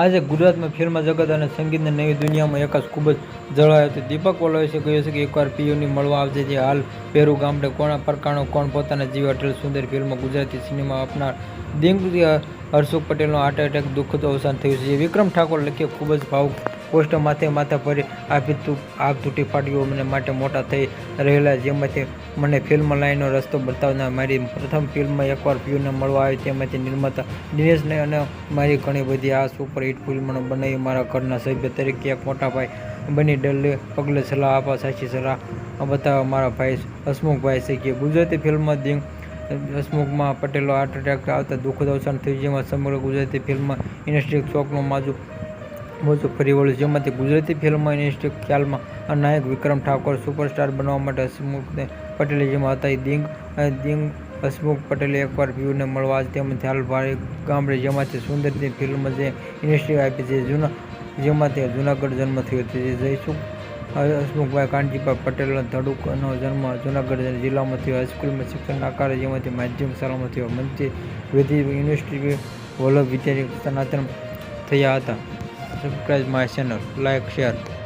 આજે ગુજરાતમાં ફિલ્મ જગત અને સંગીતની નવી દુનિયામાં એકાશ ખૂબ જ જળવાયો હતો. દીપક વલોવેસે કહ્યું છે કે એકવાર પીયુની મળવા આવશે જે હાલ પેરુ ગામડે કોણ, પરકાણો કોણ, પોતાના જીવ અટલ સુંદર ફિલ્મ ગુજરાતી સિનેમા આપનાર દિંગ હર્ષુખ પટેલનો હાર્ટ એટેક દુઃખદ અવસાન થયું છે. જે વિક્રમ ઠાકોર લખીએ ખૂબ જ ભાવુક પોસ્ટર માથે માથા ફરી આપી તું આગ તૂટી ફાટ્યું મને માટે મોટા થઈ રહેલા જેમાંથી મને ફિલ્મ લાઈનનો રસ્તો બતાવનાર મારી પ્રથમ ફિલ્મ એકવાર પીયુને મળવા આવી તેમાંથી નિર્માતા દિનેશને અને મારી ઘણી બધી આ સુપર હિટ ફિલ્મો બનાવી મારા ઘરના સભ્ય તરીકે એક મોટા ભાઈ બની ડલ્લે પગલે સલાહ આપવા સાચી સલાહ બતાવવા મારા ભાઈ હસમુખભાઈ શીખીએ ગુજરાતી ફિલ્મ દિંગ હસમુખમાં પટેલો હાર્ટ એટેક આવતા દુઃખદ અવસાન થયું, જેમાં સમગ્ર ગુજરાતી ફિલ્મ ઇન્ડસ્ટ્રી શોકનું માજુ મોજું ફરી વળ્યું. જેમાંથી ગુજરાતી ફિલ્મ ઇન્ડસ્ટ્રી ખ્યાલમાં નાયક વિક્રમ ઠાકોર સુપરસ્ટાર બનવા માટે હસમુખ પટેલે જેમાં હતા દિંગ દિંગ હસમુખ પટેલે એકવાર પીયુને મળવા તેમજ હાલ ગામડે જેમાંથી સુંદરતી ફિલ્મ જે ઇન્ડસ્ટ્રી આપી છે. જૂના જેમાંથી જૂનાગઢ જન્મ થયો છે. જે જયસુખ હસમુખભાઈ કાનજીભાઈ પટેલનો ધડુકનો જન્મ જૂનાગઢ જિલ્લામાં થયો. હાઈસ્કૂલમાં શિક્ષણના કાર્ય જેમાંથી માધ્યમિક શાળામાં થયો. મંત્રી વિધિ યુનિવર્સિટી વલ્લભ વિદ્યાર્થી સનાતન થયા હતા. subscribe my channel like share.